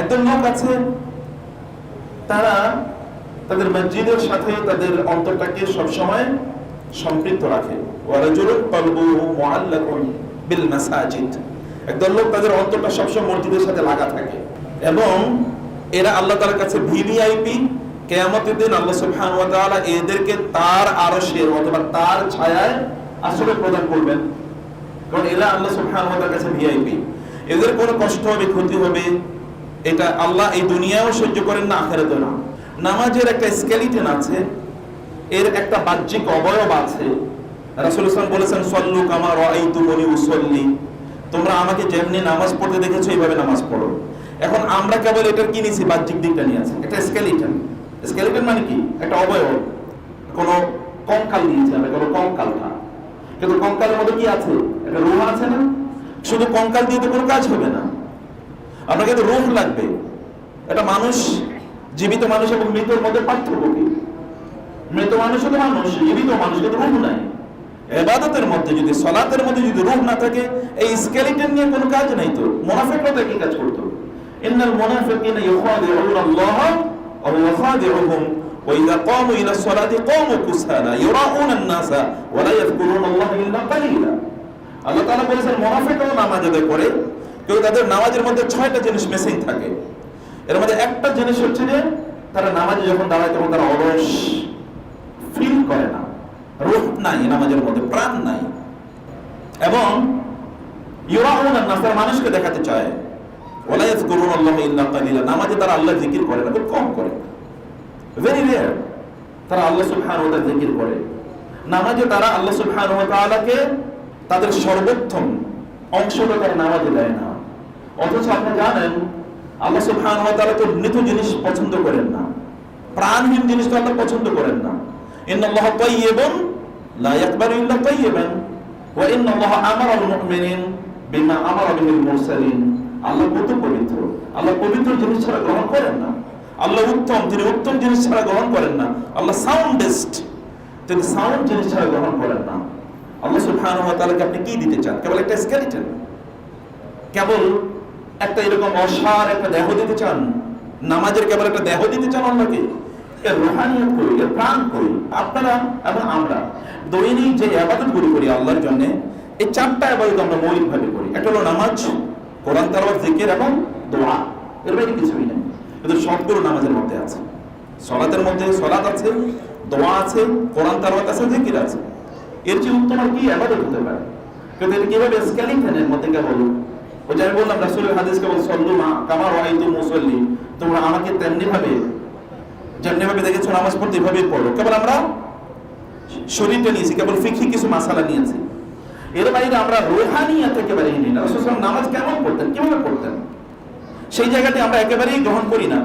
একদল লোক আছে, তারা তাদের মসজিদের সাথে তাদের অন্তরটাকে সবসময় সম্পৃক্ত রাখে। বিল মাসাজিদ। লোক তাদের অন্তরটা মসজিদের সাথে লাগা থাকে এবং এরা আল্লাহ কাছে ভিভিআইপি। দিন আল্লাহ সুবহানাহু ওয়া তাআলা এদেরকে তার আরশের অথবা তার ছায়ায় আশ্রয় প্রদান করবেন। কারণ এরা আল্লাহ সুবহানাহু ওয়া তাআলার কাছে ভিআইপি এদের কোনো কষ্ট হবে, ক্ষতি হবে এটা আল্লাহ এই দুনিয়াও সহ্য করেন না, আখেরাতেও না। নামাজের একটা স্কেলিটন আছে, এর একটা বাহ্যিক অবয়ব আছে। রাসূল ইসলাম বলেছেন, সল্লু কামা রাআইতুমুনি উসল্লি। তোমরা আমাকে যেমনি নামাজ পড়তে দেখেছ, এইভাবে নামাজ পড়ো। এখন আমরা কেবল এটার কি নিছি বাহ্যিক দিকটা নিয়ে আছে একটা স্কেলিটন। স্কেলিটন মানে কি? একটা অবয়ব। কোনো কঙ্কাল নিয়েছে আমরা কেবল কঙ্কালটা। কিন্তু কঙ্কালের মধ্যে কি আছে? একটা রুহ আছে না? শুধু কঙ্কাল দিয়ে তো কোনো কাজ হবে না। আপনার কিন্তু রুহ লাগবে একটা মানুষ জীবিত মানুষ এবং মৃতের মধ্যে পার্থক্য কি মৃত মানুষ তো মানুষ জীবিত মানুষ কিন্তু রুহ নাই এবাদতের মধ্যে যদি সলাতের মধ্যে যদি রুহ না থাকে এই স্কেলিটন নিয়ে কোনো কাজ নাই তো মুনাফিকরা তো কি কাজ করতো ইন্নাল মুনাফিকিনা ইউখাদিউনা আল্লাহ ওয়া হুয়া খাদিউহুম وإذا قاموا إلى الصلاة قاموا كسالى يراؤون الناس ولا يذكرون الله إلا قليلا আল্লাহ তাআলা বলেছেন মুনাফিকরাও নামাজ আদায় করে কিন্তু তাদের নামাজের মধ্যে ছয়টা জিনিস মিসিং থাকে। এর মধ্যে একটা জিনিস হচ্ছে যে, তারা নামাজে যখন দাঁড়ায় তখন তারা অলস ফিল করে না। রূহ নাই নামাজের মধ্যে, প্রাণ নাই। এবং ইউরাউন নাস তারা মানুষকে দেখাতে চায়। ওলা ইয়াযকুরুন আল্লাহ ইল্লা কালিলা। নামাজে তারা আল্লাহ জিকির করে না, খুব কম করে। ভেরি রেয়ার তারা আল্লাহ সুবহানাহু ওয়া তাআলা জিকির করে। নামাজে তারা আল্লাহ সুবহানাহু ওয়া তাআলাকে তাদের সর্বোত্তম অংশটা তারা নামাজে দেয় না। অথচ আপনি জানেন, আল্লাহ সুবহানাহু ওয়া তাআলা তো মৃত জিনিস পছন্দ করেন না। প্রাণহীন জিনিস তো আল্লাহ পছন্দ করেন না। ইন্নাল্লাহ তাইয়্যিবুন, লা ইয়াকবালু ইল্লা তাইয়্যিবান। ওয়া ইন্নাল্লাহ আমারা আল মুমিনিন বিমা আমারা বিহিল মুরসালিন। আল্লাহ কত পবিত্র। আল্লাহ পবিত্র জিনিস ছাড়া গ্রহণ করেন না। আল্লাহ উত্তম, তিনি উত্তম জিনিস ছাড়া গ্রহণ করেন না। আল্লাহ সাউন্ডেস্ট, তিনি সাউন্ড জিনিস ছাড়া গ্রহণ করেন না। আল্লাহ সুবহানাহু ওয়া তাআলাকে আপনি কি দিতে চান? কেবল একটা স্কেলিটন। কেবল একটা এরকম অসার একটা দেহ দিতে চান। নামাজের কেবল একটা দেহ দিতে চান এর রুহানিয়ত করি এর প্রাণ করি, আপনারা এবং আমরা। দৈনিক যে করি আল্লাহর জন্য, এই চারটা আবাদত আমরা করি। একটা হলো নামাজ, কোরআন, তালাওয়াত, জিকির এবং দোয়া। এর বাইরে কিছুই নেই। কিন্তু সবগুলো নামাজের মধ্যে আছে। সলাতের মধ্যে সলাত আছে, দোয়া আছে, কোরআন, তালাওয়াত আছে, জিকির আছে। এর যে উত্তম আর কি আবাদত হতে পারে? কিন্তু এটা কীভাবে স্কেলিংটনের মধ্যে কেবল বললাম সল্লু মা তোমরা আমাকে তেমনি ভাবে, যেমনি ভাবে দেখেছ নামাজ পড়তে এভাবে পড়ো। কেবল আমরা শরীরটা নিয়েছি, কেবল ফিকি কিছু মাসালা নিয়েছি। এর বাইরে আমরা রোহানিয়াত একেবারে নিই না। নামাজ কেমন পড়তেন? কীভাবে পড়তেন? সেই জায়গাটি আমরা একেবারেই গ্রহণ করি না।